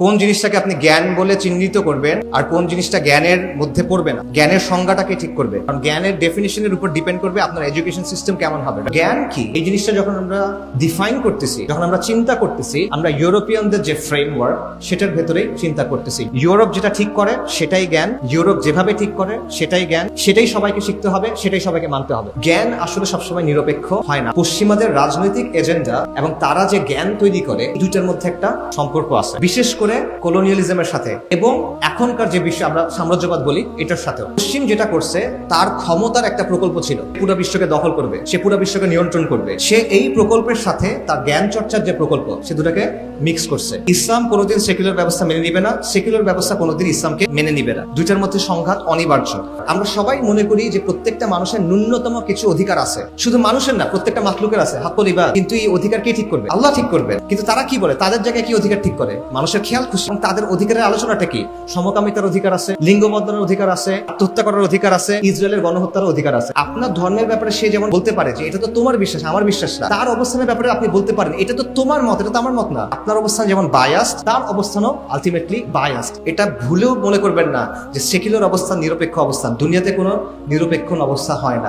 কোন জিনিসটাকে আপনি জ্ঞান বলে চিহ্নিত করবেন আর কোন জিনিসটা জ্ঞানের মধ্যে পড়বে না। জ্ঞানের সংজ্ঞাটাকে ঠিক করবে। কারণ জ্ঞানের ডেফিনেশনের উপর ডিপেন্ড করবে আপনার এডুকেশন সিস্টেম কেমন হবে। জ্ঞান কি? এই জিনিসটা যখন আমরা ডিফাইন করতেছি, যখন আমরা চিন্তা করতেছি, আমরা ইউরোপিয়ানদের যে ফ্রেমওয়ার্ক সেটার ভেতরেই চিন্তা করতেছি। ইউরোপ যেটা ঠিক করে, সেটাই জ্ঞান। ইউরোপ যেভাবে ঠিক করে, সেটাই জ্ঞান। সেটাই সবাইকে শিখতে হবে, সেটাই সবাইকে মানতে হবে। জ্ঞান আসলে সবসময় নিরপেক্ষ হয় না। পশ্চিমাদের রাজনৈতিক এজেন্ডা এবং তারা যে জ্ঞান তৈরি করে দুইটার মধ্যে একটা সম্পর্ক আছে। বিশেষ করে কলোনিয়ালিজমের সাথে এবং এখনকার যে বিশ্ব আমরা সাম্রাজ্যবাদ বলি, এটার সাথেও। পশ্চিম যেটা করছে, তার ক্ষমতার একটা প্রকল্প ছিল। পুরো বিশ্বকে দখল করবে। সে পুরো বিশ্বকে নিয়ন্ত্রণ করবে। সে এই প্রকল্পের সাথে তার জ্ঞান চর্চার যে প্রকল্প, সে দুটাকে মিক্স করছে। ইসলাম কোনোদিন সেকুলার ব্যবস্থা মেনে নিবে না। সেকুলার ব্যবস্থা কোনোদিন ইসলামকে মেনে নিবে না। দুইটার মধ্যে সংঘাত অনিবার্য। আমরা সবাই মনে করি যে প্রত্যেকটা মানুষের ন্যূনতম কিছু অধিকার আছে। শুধু মানুষের না, প্রত্যেকটা মাখলুকের আছে। হাক্কল ইবা কিন্তু এই অধিকার কে ঠিক করবে? আল্লাহ ঠিক করবে কিন্তু তারা কি বলে? তাদের জায়গায় কি অধিকার ঠিক করে? মানুষের খেয়াল খুশি তাদের অধিকারের আলোচনাটা কি? সমকামিতার অধিকার আছে লিঙ্গ বদলানোর অধিকার আছে, আত্মহত্যা করার অধিকার আছে, ইসরায়েলের গণহত্যার অধিকার আছে। আপনার ধর্মের ব্যাপারে সে যেমন বলতে পারে যে, এটা তো তোমার বিশ্বাস, আমার বিশ্বাস না। তার অবস্থানের ব্যাপারে আপনি বলতে পারেন, এটা তো তোমার মত, এটা তো আমার মত না। আপনার অবস্থান যেমন বায়াস্ট তার অবস্থানও আলটিমেটলি বায়াস্ট এটা ভুলেও মনে করবেন না যে, সেকুলার অবস্থান নিরপেক্ষ অবস্থান। দুনিয়াতে কোনো নিরপেক্ষ অবস্থা হয় না।